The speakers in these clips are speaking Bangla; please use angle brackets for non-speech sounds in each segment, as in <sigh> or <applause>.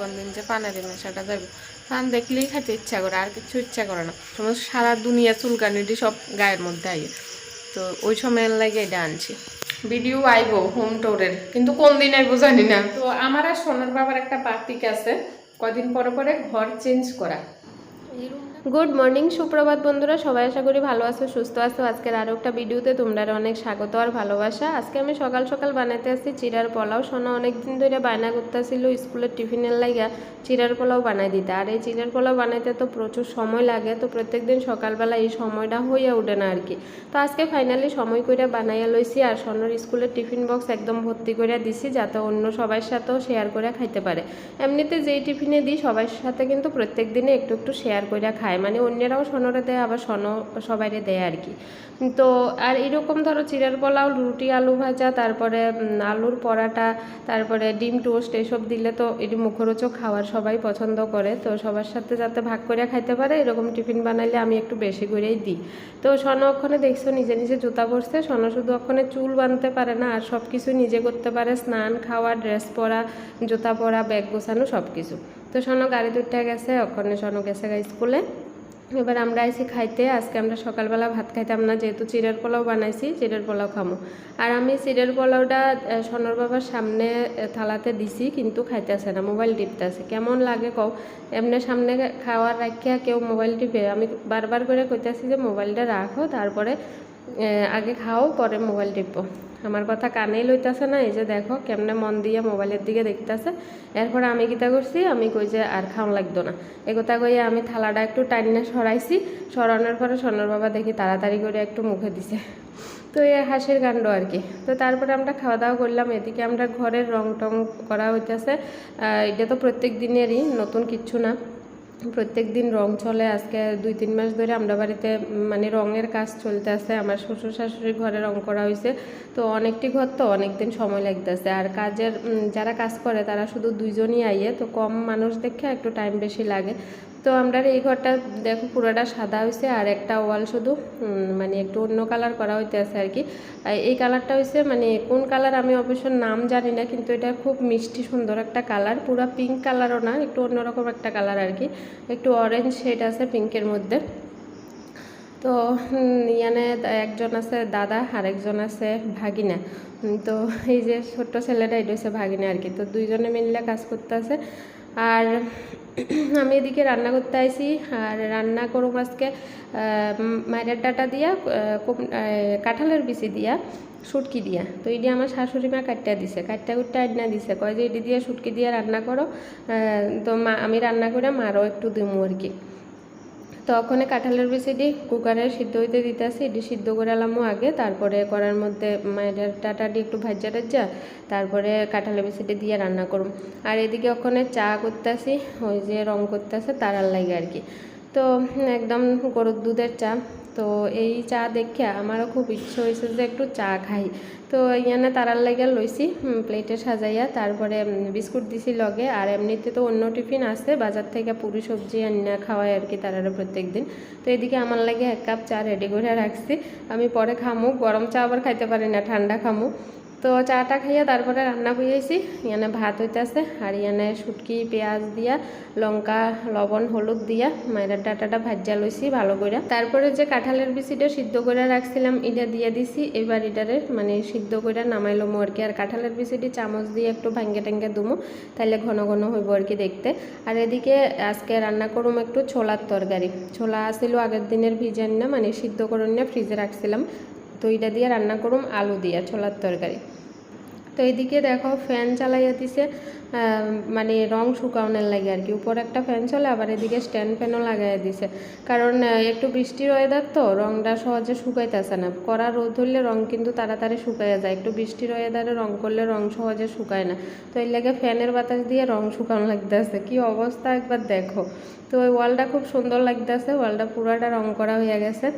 কোন দিন যে পানারি মেশাটা যাবে পান দেখলেই খাইতে ইচ্ছা করে, আর কিছু ইচ্ছা করে না। সমস্ত সারা দুনিয়া চুলকানিটি সব গায়ের মধ্যে আইয়ে। তো ওই সময়ের লাগে এটা আনছি। ভিডিও আইবো, হোম টোরের। কিন্তু কোন দিন আইবো জানি না। তো আমার আর সোনার বাবার একটা পার্টিক আছে। কদিন পরে পরে ঘর চেঞ্জ করা। গুড মর্নিং সুপ্রভাত বন্ধুরা। সবাই আশা করি ভালো আছো, সুস্থ আছো। আজকের আরও একটা ভিডিওতে তোমরা অনেক স্বাগত আর ভালোবাসা। আজকে আমি সকাল সকাল বানাতে আসছি চিরার পোলাও। সোনা অনেক দিন ধরে বায়না করতেছিল, স্কুলের টিফিনের লাইগা চিরার পোলাও বানাই দিতে। আর এই চিরার পোলাও বানাইতে তো প্রচুর সময় লাগে, তো প্রত্যেক দিন সকালবেলা এই সময়টা হইয়া ওঠে না আর কি তো আজকে ফাইনালি সময় করে বানাইয়া লইছি আর সোনার স্কুলের টিফিন বক্স একদম ভর্তি করে দিছি, যাতে অন্য সবার সাথেও শেয়ার করে খাইতে পারে। এমনিতে যেই টিফিনে দিই সবার সাথে কিন্তু প্রত্যেক দিনে একটু একটু শেয়ার করে খায়। মানে অন্যরাও সনরে দেয়, আবার সন সবাইরে দেয় আর কি। তো আর এরকম ধরো চিড়ের পোলাও, রুটি, আলু ভাজা, তারপরে আলুর পরাটা, তারপরে ডিম টোস্ট এসব দিলে তো এটি মুখরোচক খাওয়ার সবাই পছন্দ করে। তো সবার সাথে যাতে ভাগ করে খাইতে পারে, এরকম টিফিন বানাইলে আমি একটু বেশি করেই দিই। তো সন ওখানে দেখছ, নিজে নিজে জুতা পরছে। সন শুধু ওখানে চুল বাঁধতে পারে না, আর সব কিছু নিজে করতে পারে। স্নান, খাওয়া, ড্রেস পরা, জুতা পরা, ব্যাগ গোছানো সব কিছু তো সন গাড়ি দুটা গেছে ওখানে সন গেছে গা স্কুলে। এবার আমরা আইসি খাইতে, আজকে আমরা সকালবেলা ভাত খাইতাম না, যেহেতু চিড়ের পোলাও বানাইছি, চিড়ের পোলাও খামো। আর আমি চিড়ের পোলাওটা সনর বাবার সামনে থালাতে দিছি, কিন্তু খাইতেছে না, মোবাইল টিপতেছে। কেমন লাগে কও? এমনি সামনে খাওয়ার রাখিয়া কেউ মোবাইল টিপে। আমি বারবার করে কইতাছি যে, মোবাইলটা রাখো, তারপরে আগে খাও, পরে মোবাইল টিপো। আমার কথা কানেই লইতাছে না, এই যে দেখো কেমনে মন দিয়ে মোবাইলের দিকে দেখতেছে। এরপরে আমি কিতা করছি, আমি কই যে আর খাওয়ান লাগতো না। এ কথা কইয়া আমি থালাটা একটু টাইনে সরাইছি, সরানোর পরে সোনার বাবা দেখি তাড়াতাড়ি করে একটু মুখে দিছে। তো এই হাসির কাণ্ড আর কি। তো তারপরে আমরা খাওয়া দাওয়া করলাম, এদিকে আমরা ঘরের রং টং করা হইতেছে। এটা তো প্রত্যেক দিনেরই, নতুন কিচ্ছু না। প্রত্যেক দিন রং চলে। আজকে দুই, তিন মাস ধরে আমরা বাড়িতে মানে রঙের কাজ চলতে আছে। আমার শ্বশুর শাশুড়ির ঘরে রং করা হয়েছে। তো অনেকটি ঘর তো অনেক দিন সময় লাগতেছে। আর কাজের যারা কাজ করে তারা শুধু দুইজনই আইয়ে। তো কম মানুষ দেখে একটু টাইম বেশি লাগে। তো আমরা এই ঘরটা দেখো পুরোটা সাদা হয়েছে আর একটা ওয়াল শুধু মানে একটু অন্য কালার করা হইতে আছে আর কি। এই কালারটা হয়েছে মানে কোন কালার আমি অবশ্য নাম জানি না, কিন্তু এটা খুব মিষ্টি সুন্দর একটা কালার। পুরো পিঙ্ক কালারও না, একটু অন্যরকম একটা কালার আর কি। একটু অরেঞ্জ শেড আছে পিঙ্কের মধ্যে। তো ইয়ানে একজন আছে দাদা আর একজন আছে ভাগিনা। তো এই যে ছোট্ট ছেলেটা এটা হচ্ছে ভাগিনা আর কি। তো দুইজনে মিললে কাজ করতে আছে আর আমি এদিকে রান্না করতে আইসি আর রান্না করুম আজকে মায়ের ডাটা দিয়া কাঁঠালের বিচি দিয়া, শুটকি দিয়া। তো এটি আমার শাশুড়ি মা কাটটা দিছে, কাটটা কুটটা আডনা দিছে, কয় যে এটি দিয়ে শুটকি দিয়ে রান্না করো তো মা, আমি রান্না করে মারও একটু দিমু আর কি। তো ওখানে কাঁঠালের বিচিটি কুকারে সিদ্ধ হইতে দিতেছি, এটি সিদ্ধ করে আলামও আগে, তারপরে করার মধ্যে মায়ের টাটাটি একটু ভাজ্যা টাজ্জা তারপরে কাঁঠালের বিচিটি দিয়ে রান্না করুম আর এদিকে ওখানে চা করতেছি, ওই যে রং করতেছে, তারার লাগে আর কি। তো একদম গরুর দুধের চা। তো এই চা দেখে আমারও খুব ইচ্ছে হয়েছে যে একটু চা খাই। তো ইয়ানে তারার লাগে লইছি প্লেটে সাজাইয়া, তারপরে বিস্কুট দিছি লগে, আর এমনিতে তো অন্য টিফিন আছে, বাজার থেকে পুরি সবজি আনিয়া খাওয়াই আর কি তারারা প্রত্যেক দিন তো এদিকে আমার লাগে এক কাপ চা রেডি করে রাখছি। আমি পরে খামু, গরম চা আবার খাইতে পারি না, ঠান্ডা খামু। তো চাটা খাইয়া তারপরে রান্না বইয়েছি ইয়ানে ভাত হইতেছে আর ইয়ানে শুটকি, পেঁয়াজ দিয়া, লঙ্কা, লবণ, হলুদ দিয়া মায়ের ডাটাটা ভাজা লইছি ভালো করে তারপরে যে কাঁঠালের বিচিটা সিদ্ধ করে রাখছিলাম এটা দিয়ে দিছি। এবার এটারে মানে সিদ্ধ করে নামাইলো আর কি। আর কাঁঠালের বিচিটি চামচ দিয়ে একটু ভাঙ্গে টাঙ্গে দুমো তাহলে ঘন ঘন হইব আর কি দেখতে। আর এদিকে আজকে রান্না করুম একটু ছোলার তরকারি। ছোলা আসিল আগের দিনের ভিজেন না মানে সিদ্ধ করে নিয়ে ফ্রিজে রাখছিলাম। তো এটা দিয়ে রান্না করুম, আলু দিয়ে, ছোলার তরকারি। তো এইদিকে দেখো ফ্যান চালাইয়া দিছে মানে রং শুকানোর লাগে আর কি। উপর একটা ফ্যান চলে, আবার এদিকে স্ট্যান্ড ফ্যানও লাগাই দিছে। কারণ একটু বৃষ্টির ওয়েদার তো, রংটা সহজে শুকাইতেছে না। কড়া রোদ হলে রং কিন্তু তাড়াতাড়ি শুকাইয়া যায়। একটু বৃষ্টির ওয়েদারে রং করলে রং সহজে শুকায় না। তো এর লাগে ফ্যানের বাতাস দিয়ে রং শুকানো লাগতে লাগতেছে। কি অবস্থা একবার দেখো। তো ওই ওয়ালটা খুব সুন্দর লাগতেছে, ওয়ালটা পুরাটা রং করা হয়ে গেছে।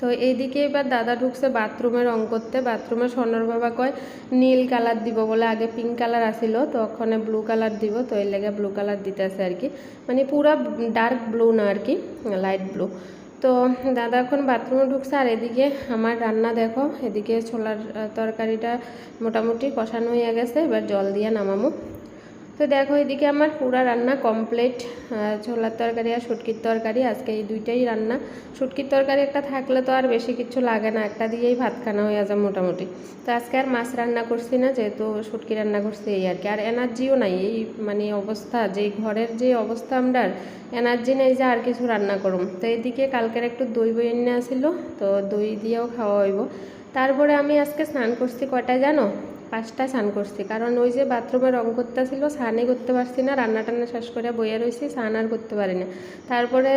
তো এইদিকে এবার দাদা ঢুকছে বাথরুমে রং করতে। বাথরুমে সোনার বাবা কয়, নীল কালার দিব বলে আগে পিঙ্ক কালার আসিল, তো ওখানে ব্লু কালার দিব, তো এর লেগে ব্লু কালার দিতেছে আর কি। মানে পুরা ডার্ক ব্লু না আর কি লাইট ব্লু তো দাদা এখন বাথরুমে ঢুকছে আর এদিকে আমার রান্না দেখো, এদিকে ছোলার তরকারিটা মোটামুটি কষানো হয়ে গেছে, এবার জল দিয়ে নামামো তো দেখো, এদিকে আমার পুরা রান্না কমপ্লিট ছোলার তরকারি আর শুটকির তরকারি, আজকে এই দুইটাই রান্না। শুটকির তরকারি একটা থাকলে তো আর বেশি কিছু লাগে না, একটা দিয়েই ভাত খানা হয়ে যায় মোটামুটি। তো আজকে আর মাছ রান্না করছি না, যেহেতু শুটকি রান্না করছি এই আর কি। আর এনার্জিও নাই, এই মানে অবস্থা, যে ঘরের যে অবস্থা আমরা, এনার্জি নেই যে আর কিছু রান্না করুম। তো এদিকে কালকের একটু দই বই এনে আসিল, তো দই দিয়েও খাওয়া হইব। তারপরে আমি আজকে স্নান করছি কয়টায় জানো? পাঁচটায় স্নান করছি। কারণ ওই যে বাথরুমে রং করতে ছিল স্নানই করতে পারছি না রান্না টান্না শেষ করে বইয়ে রয়েছি স্নান আর করতে পারি না। তারপরে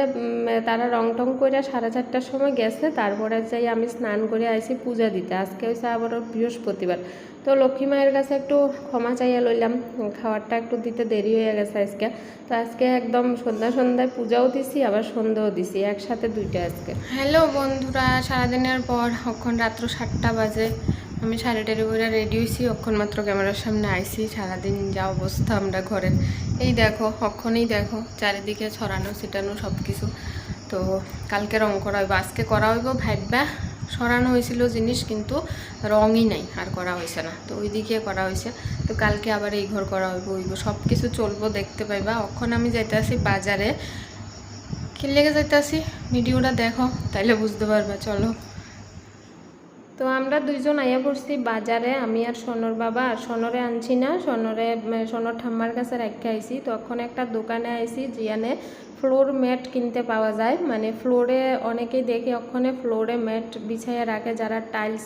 তারা রং টং করে সাড়ে চারটার সময় গেছে, তারপরে যাই আমি স্নান করে আইছি পূজা দিতে। আজকে হয়েছে আবার বৃহস্পতিবার। তো লক্ষ্মী মায়ের কাছে একটু ক্ষমা চাইয়া লইলাম খাবারটা একটু দিতে দেরি হয়ে গেছে আজকে। তো আজকে একদম সন্ধ্যা সন্ধ্যায় পূজাও দিছি, আবার সন্ধ্যাও দিছি, একসাথে দুইটা আজকে। হ্যালো বন্ধুরা, সারাদিনের পর এখন রাত্র সাতটা বাজে। আমি সাড়ে টাড়ি রেডি হয়েছি অক্ষণ মাত্র ক্যামেরার সামনে আইসি সারাদিন যা অবস্থা আমরা ঘরের। এই দেখো, অক্ষণেই দেখো, চারিদিকে ছড়ানো, ছিটানো সব কিছু তো কালকে রং করা হইব, আজকে করা হইব ভাইবা সরানো হয়েছিল জিনিস, কিন্তু রঙই নাই, আর করা হয়েছে না। তো ওইদিকে করা হয়েছে তো কালকে আবার এই ঘর করা হইব ওইব সব কিছু চলবো, দেখতে পাইবা। অক্ষণ আমি যাইতে আসি বাজারে। কি লেগে যাইতে আসি ভিডিওটা দেখো, তাইলে বুঝতে পারবে, চলো। তো আমরা দুইজন আয়া পড়ছি বাজারে, আমি আর সোনর বাবা। আর সোনরে আনছি না, সোনরে সোনর ঠাম্মার কাছে রেখে আইছি। তখন একটা দোকানে আইসি যেখানে ফ্লোর ম্যাট কিনতে পাওয়া যায়। মানে ফ্লোরে অনেকেই দেখে, ওখানে ফ্লোরে ম্যাট বিছাইয়া রাখে। যারা টাইলস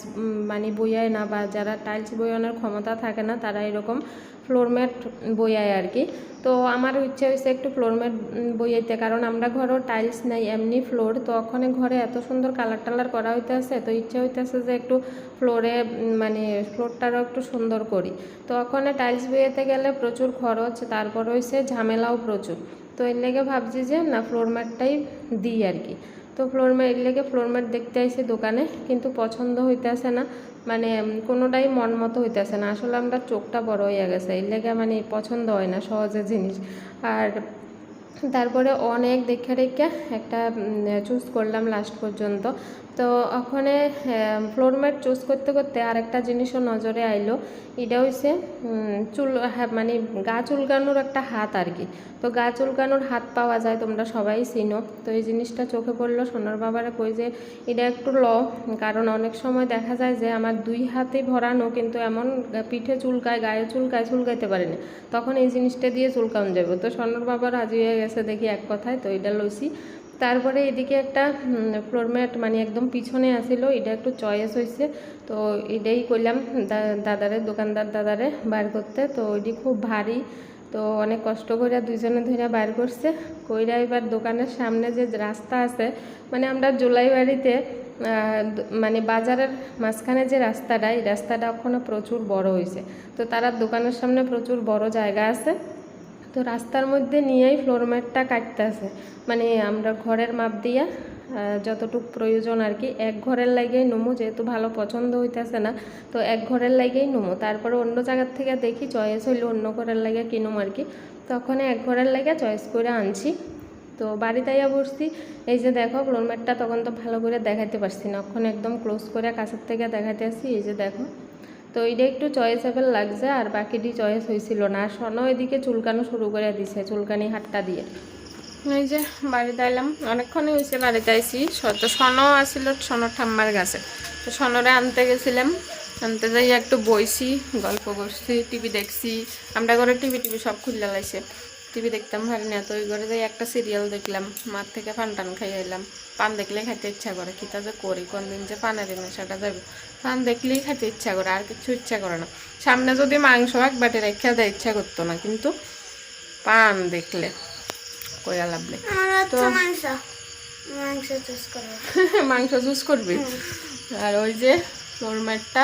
মানে বইয়ায় না বা যারা টাইলস বইয়ানোর ক্ষমতা থাকে না, তারা এরকম ফ্লোর ম্যাট বইয়ায় আর কি তো আমার ইচ্ছে হয়েছে একটু ফ্লোর ম্যাট বইয়াইতে, কারণ আমরা ঘরেও টাইলস নাই, এমনি ফ্লোর তো ওখানে ঘরে এত সুন্দর কালার টালার করা হইতেছে, তো ইচ্ছে হইতেছে যে একটু ফ্লোরে মানে ফ্লোরটারও একটু সুন্দর করি। তো ওখানে টাইলস বইয়াতে গেলে প্রচুর খরচ, তারপর হয়েছে ঝামেলাও প্রচুর। তো এর লেগে ভাবছি যে না ফ্লোর দিই আর কি তো ফ্লোর ম্যাট লেগে ফ্লোর ম্যাট দেখতে আসে দোকানে, কিন্তু পছন্দ হইতেছে না। মানে কোনোটাই মন মতো হইতেছে না। আসলে আমরা চোখটা বড় হয়ে গেছে। এর লেগে মানে পছন্দ হয় না সহজে জিনিস। আর তারপরে অনেক দেখে রেখে একটা চুজ করলাম লাস্ট পর্যন্ত। তো ওখানে ফ্লোর ম্যাট চুজ করতে করতে আর একটা জিনিসও নজরে আইলো। এটা হচ্ছে চুল হ্যাঁ, মানে গা চুলকানোর একটা হাত আর কি তো গা চুলকানোর হাত পাওয়া যায় তোমরা সবাই চিনো। তো এই জিনিসটা চোখে পড়ল সোনার বাবারা কই যে এটা একটু ল কারণ অনেক সময় দেখা যায় যে আমার দুই হাতে ভরানো কিন্তু এমন পিঠে চুলকায় গায়ে চুলকায় চুলকাইতে পারি না। তখন এই জিনিসটা দিয়ে চুলকান যাবে। তো সোনার বাবা রাজি হয়ে গেছে দেখি এক কথায় তো এটা লইছি। তারপরে এদিকে একটা ফ্লোর ম্যাট মানে একদম পিছনে আসিল, এটা একটু চয়েস হয়েছে তো এটাই করলাম দাদারে, দোকানদার দাদারে বার করতে। তো ওইটি খুব ভারী, তো অনেক কষ্ট করে দুইজনে ধরে বার করছে। কইরা এবার দোকানের সামনে যে রাস্তা আছে মানে আমরা জুলাই বাড়িতে মানে বাজারের মাঝখানে যে রাস্তাটা, এই রাস্তাটা ওখানে প্রচুর বড় হয়েছে তো তারা দোকানের সামনে প্রচুর বড় জায়গা আছে। তো রাস্তার মধ্যে নিয়েই ফ্লোর ম্যাটটা কাটতেছে। মানে আমরা ঘরের মাপ দিয়া যতটুক প্রয়োজন আর কি, এক ঘরের লাগেই নমু, যেহেতু ভালো পছন্দ হইতেছে না, তো এক ঘরের লাগেই নমু। তারপরে অন্য জায়গার থেকে দেখি চয়েস হইলে অন্য ঘরের লাগে কিনুম আর কি। তখন এক ঘরের লাগে চয়েস করে আনছি। তো বাড়িতে আইয়া বসছি। এই যে দেখো ফ্লোর ম্যাটটা তখন তো ভালো করে দেখাইতে পারছি না। এখন একদম ক্লোজ করে কাছের থেকে দেখাইতে আসি এই যে দেখো তো এইটা একটু চয়েসেবল লাগছে, আর বাকিটি চয়েস হয়েছিল না। আর সনও এদিকে চুলকানো শুরু করে দিছে, চুলকানি হাটটা দিয়ে। এই যে বাড়ি এলাম অনেকক্ষণই হয়েছে বাড়িতে আইসি তো সনও আসিল সনর ঠাম্মার কাছে। তো সনরে আনতে গেছিলাম। আনতে যাই একটু বইছি, গল্প করছি, টিভি দেখছি। আমরা ঘরে টিভি টিভি সব খুললে লাইছে। টিভি দেখতাম ভারি না তো ওই ঘরে যাই একটা সিরিয়াল দেখলাম। মার থেকে পান টান খাইয়ে এলাম। পান দেখলে খাইতে ইচ্ছা করে কিতা যে করি কোন দিন যে পানের নেশাটা যাবে পান দেখলেই খাইতে ইচ্ছা করে আর কিছু ইচ্ছা করে না। সামনে যদি মাংস এক বাটে রেখে দেয় ইচ্ছা করতো না কিন্তু পান দেখলে কইয়া লাভলে তো- মাংস। চুজ করব। <laughs> মাংস জুস করবি? আর ওই যে ফ্লোর ম্যাটটা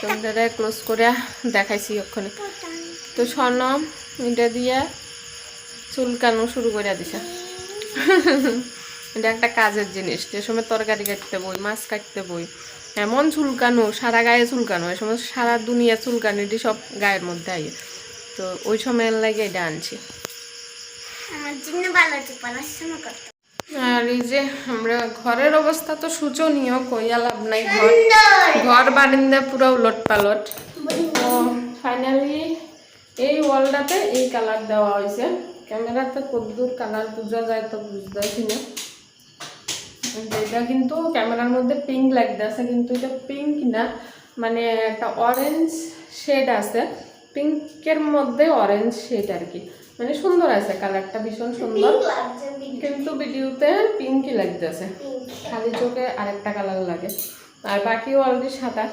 তোমাদের ক্লোজ করে দেখাইছি ওখানে তো স্বর্ণ এটা দিয়ে চুলকানো শুরু করে দিছে। এটা একটা কাজের জিনিস। যে সময় তরকারি কাটতে বই মাছ কাটতে বই। এমন চুলকানো সারা গায়ে চুলকানো এই সময় সারা দুনিয়া চুলকানো এটি সব গায়ের মধ্যে আইয়ে। তো ওই সময় লাগে এটা আনছি। আর এই যে আমরা ঘরের অবস্থা তো শোচনীয় কইয়া লাভ নাই ঘর। ঘর বারিন্দা পুরো উলট পালট তো ফাইনালি এই ওয়ালটাতে এই কালার দেওয়া হয়েছে। ক্যামেরাতে কদ্দুর কালার বোঝা যায় তো বুঝতেছি না। এটা কিন্তু ক্যামেরার মধ্যে পিঙ্ক লাগতেছে কিন্তু এটা পিঙ্ক না মানে একটা অরেঞ্জ শেড আছে। পিঙ্কের মধ্যে অরেঞ্জ শেড আর কি। মানে সুন্দর আছে কালারটা ভীষণ সুন্দর। কিন্তু ভিডিওতে পিঙ্কই লাগতেছে খালি চোখে আরেকটা কালার লাগে। আর বাকি অলরেডি সাদা।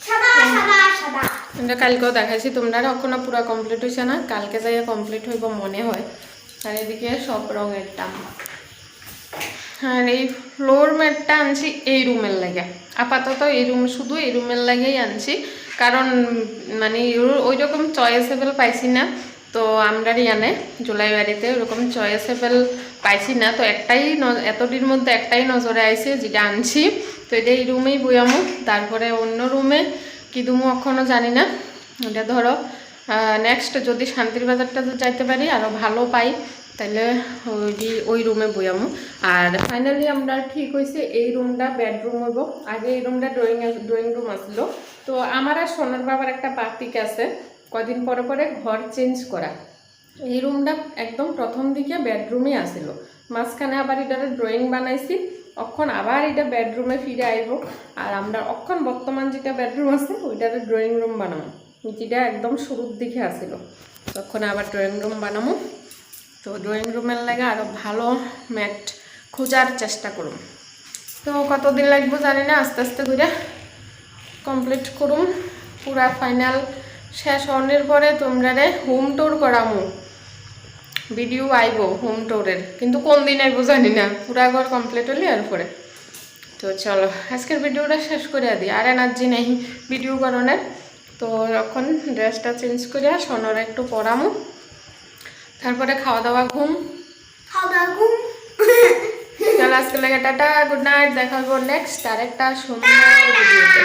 সাদা সাদা সাদা। এটা কালকেও দেখাইছি, তোমরা এখনও পুরো কমপ্লিট হয়েছে না? কালকে যাইয়া কমপ্লিট হইব মনে হয়। আর এদিকে সব রঙের টান। আর এই ফ্লোর ম্যাটটা আনছি এই রুমের লাগে। আপাতত এই রুম শুধু এই রুমের লাগেই আনছি। কারণ মানে ওই রকম চয়েসেবল পাইছি না। তো আমরা ইয়ানে জুলাই বাড়িতে ওরকম চয়েসেবল পাইছি না। তো একটাই এতদিন মধ্যে একটাই নজরে আইছে, যেটা আনছি। তো এটা এই রুমেই বইয়ামো। তারপরে অন্য রুমে কি দুমু এখনও জানি না। এটা ধরো নেক্সট যদি শান্তির বাজারটা যাইতে পারি আরও ভালো পাই তাহলে ওই ওই রুমে বইয়ামো। আর ফাইনালি আমরা ঠিক হয়েছে এই রুমটা বেডরুম হইব। আগে এই রুমটা ড্রয়িং ড্রয়িং রুম আসলো। তো আমার আর সোনার বাবার একটা পার্টিক আছে, কদিন পরে পরে ঘর চেঞ্জ করা। এই রুমটা একদম প্রথম দিকে বেডরুমে আসিল। মাঝখানে আবার এটার ড্রয়িং বানাইছি। অক্ষণ আবার এটা বেডরুমে ফিরে আইব। আর আমরা অক্ষণ বর্তমান যেটা বেডরুম আছে, ওইটাতে ড্রয়িং রুম বানাবো। যেটা একদম শুরুর দিকে আসিল তখন আবার ড্রয়িং রুম বানাবো। তো ড্রয়িং রুমের লাগে আরও ভালো ম্যাট খোঁজার চেষ্টা করুন। তো কতদিন লাগবে জানি না, আস্তে আস্তে করে কমপ্লিট করুম পুরা ফাইনাল শেষ হওয়ার পরে তোমরা রে হোম ট্যুর করামু ভিডিও আইব হোম ট্যুরের। কিন্তু কোন দিন আইব জানি না। পুরা ঘর কমপ্লিট হলি আর পরে। তো চলো আজকের ভিডিওটা শেষ করে দিই। আর এনার্জি নেই ভিডিও করণের তো এখন ড্রেসটা চেঞ্জ করে সোনরা একটু পরামো। তারপরে খাওয়া দাওয়া ঘুম। খাওয়া দাওয়া ঘুম। চলো আজকে লাগে টাটা গুড নাইট দেখা হব নেক্সট আরেকটা সুন্দর ভিডিওতে